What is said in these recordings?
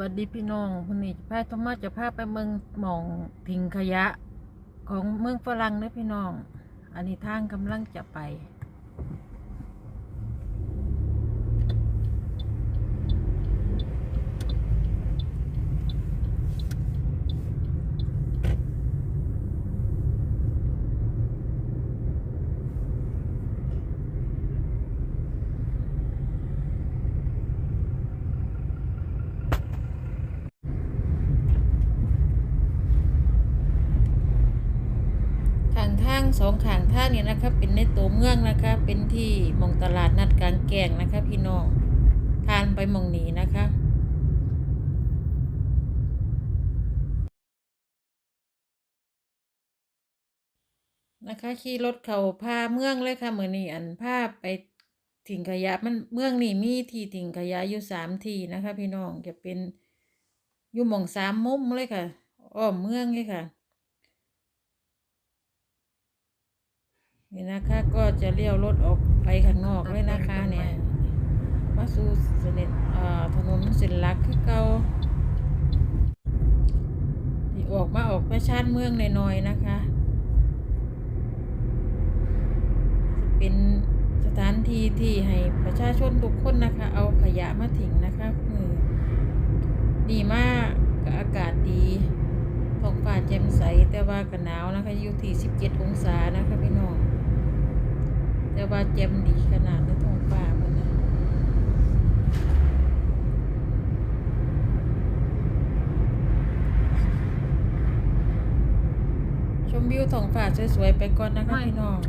วัสดีพี่น้องคนนี้จะพาธรรมะจะพาไปเมืองหมองทิ้งขยะ ของเมืองฝรั่งนะพี่น้อง อันนี้ทางกำลังจะไป ทางสองข้างทางเนี่ยนะคะ เป็นในตัวเมืองนะคะ เป็นที่มองตลาดนัดกลางแกงนะคะ พี่น้องทานไปมองนี้นะคะนะคะขี่รถเขาพาเมืองเลยค่ะเหมือนนี่อันพาไปถิงขยะมันเมืองนี่มีที่ถิงขยะอยู่สามที่นะคะ พี่น้องจะเป็นอยู่หมองสามมุมเลยค่ะอ้อมเมืองเลยค่ะ นี่นะคะก็จะเลี้ยวรถออกไปข้างนอกเลยนะคะเนี่ยมาสู่เสด็จอ่าถนนเส้นหลักคือเก่าที่ออกมาออกไปชานเมืองหน่อยๆนะคะ เป็นสถานที่ที่ให้ประชาชนทุกคนนะคะ เอาขยะมาทิ้งนะคะมือดีมากกับอากาศดีท้องฟ้าแจ่มใสแต่ว่าก็หนาวนะคะ อยู่ที่ 17 องศานะคะพี่น้อง แต่ว่าแจ่มดีขนาดในท้องฟ้ามันนะชมวิวท้องฟ้าสวยๆไปก่อนนะคะพี่น้อง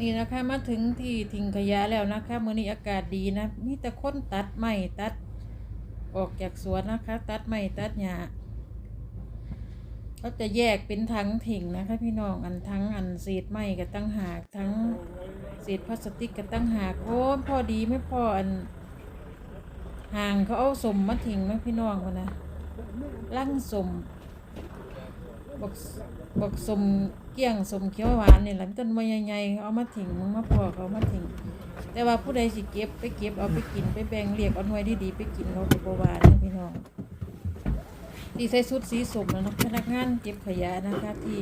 นี่นะคะมาถึงที่ทิ้งขยะแล้วนะคะมื้อนี้อากาศดีนะ มีแต่คนตัดไม้ตัดออกจากสวนนะคะ ตัดไม้ตัดหญ้า เขาจะแยกเป็นทั้งถิงนะคะ พี่น้องอันทั้งอันเศษไม้กับตั้งหากทั้งเศษพลาสติกกับตั้งหากโอ้พอดีไม่พออันห่างเขาเอาสมมาถิงนะพี่น้องมันนะลั่งสมบอกบอกสมเกี้ยงสมเขียวหวานนี่แหละต้นไม้ใหญ่ๆเอามาถิงมึงมาพอเขาเอามาถิงแต่ว่าผู้ใดสิเก็บไปเก็บเอาไปกินไปแบ่งเรียกเอาหน่วยดีๆไปกินเราจะบวานนะพี่น้อง ที่ใส่ชุดสีสมแล้วนะพนักงานเก็บขยะนะคะที่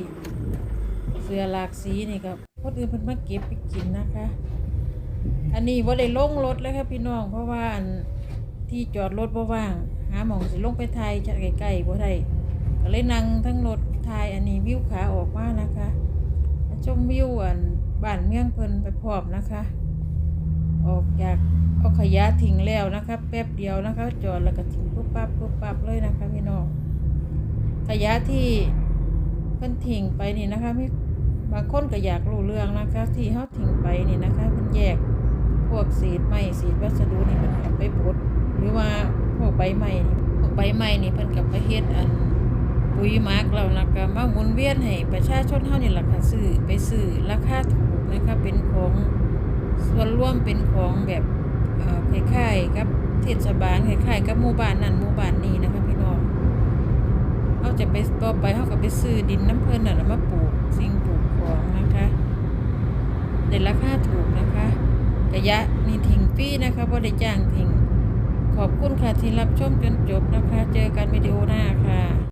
เสื้อหลากสีนี่ครับคนอื่นเพิ่นมาเก็บไปกินนะคะ อันนี้ว่าได้ลงรถเลยครับพี่น้อง เพราะว่าที่จอดรถบ่ว่าง หาหมองสิลงไปไทยจะใกล้ๆบ่ได้ก็เลยนั่งทั้งรถไทยอันนี้วิวขาออกมานะคะชมวิวอันบ้านเมืองเพิ่นไปพร้อมนะคะ ออกจาก เอาขยะทิ้งแล้วนะคะ แป๊บเดียวนะคะ จอดแล้วก็ทิ้งปุ๊บปั๊บปุ๊บปั๊บเลยนะคะพี่น้องขยะที่เพิ่นทิ้งไปนี่นะคะมีบางคนก็อยากรู้เรื่องนะคะ ที่เขาทิ้งไปนี่นะคะมันแยกพวกเศษไม้เศษวัสดุนี่มันกลับไปบดหรือว่าพวกใบไม้พวกใบไม้นี่เพิ่นกลับไปเฮ็ดอันปุ๋ยหมักแล้วนะคะมาหมุนเวียนให้ประชาชนเฮานี่ล่ะค่ะซื้อไปซื้อราคาถูกนะคะเป็นของส่วนร่วมเป็นของแบบเอ่อคล้ายๆกับ เทศบาลคล้ายๆกับหมู่บ้านนั่นหมู่บ้านนี้นะคะพี่น้องเขาจะไปต่อไปเขาก็ไปซื้อดินน้ำเพลินน่ะแล้วมาปลูกสิ่งปลูกของนะคะเด็ดราคาถูกนะคะกระยะนี่ทิ้งฟรีนะคะบ่ได้จ้างทิ้งขอบคุณค่ะที่รับชมจนจบนะคะ เจอกันวิดีโอหน้าค่ะ